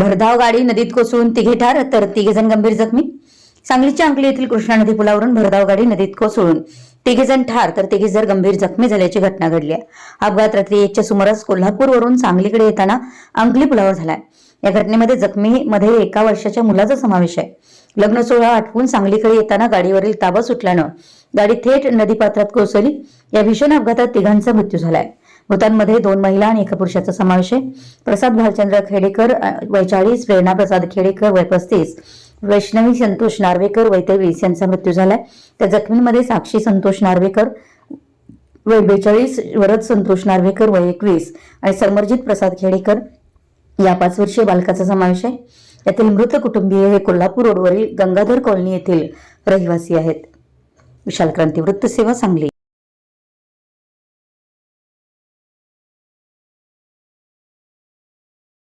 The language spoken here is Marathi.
भरधाव गाडी नदीत कोसळून तिघे ठार तर तिघे जण गंभीर जखमी. सांगलीच्या अंकली येथील कृष्णा नदी पुलावरून भरधाव गाडी नदीत कोसळून तिघे जण ठार तर तिघे जण गंभीर जखमी झाल्याची घटना घडली आहे. अपघात रात्री एकच्या सुमारास कोल्हापूरवरून सांगलीकडे येताना अंकली पुलावर झालाय. या घटनेमध्ये जखमी मध्ये एका वर्षाच्या मुलाचा समावेश आहे. लग्न सोहळा आठवून सांगलीकडे येताना गाडीवरील ताबा सुटल्यानं गाडी थेट नदीपात्रात कोसळली. या भीषण अपघातात तिघांचा मृत्यू झालाय. मृतांमध्ये दोन महिला आणि एका पुरुषाचा समावेश आहे. प्रसाद भालचंद्र खेडेकर वय चाळीस प्रेरणा प्रसाद खेडेकर वय पस्तीस. वैष्णवी संतोष नार्वेकर वय तेवीस यांचा मृत्यू झालाय. त्या जखमींमध्ये साक्षी संतोष नार्वेकर वय बेचाळीस वरद संतोष नार्वेकर वय एकवीस आणि समरजित प्रसाद खेडेकर या पाच वर्षीय बालकाचा समावेश आहे. यातील मृत कुटुंबीय हे कोल्हापूर रोडवरील गंगाधर कॉलनी येथील रहिवासी आहेत. विशाल क्रांती वृत्त सेवा सांगली.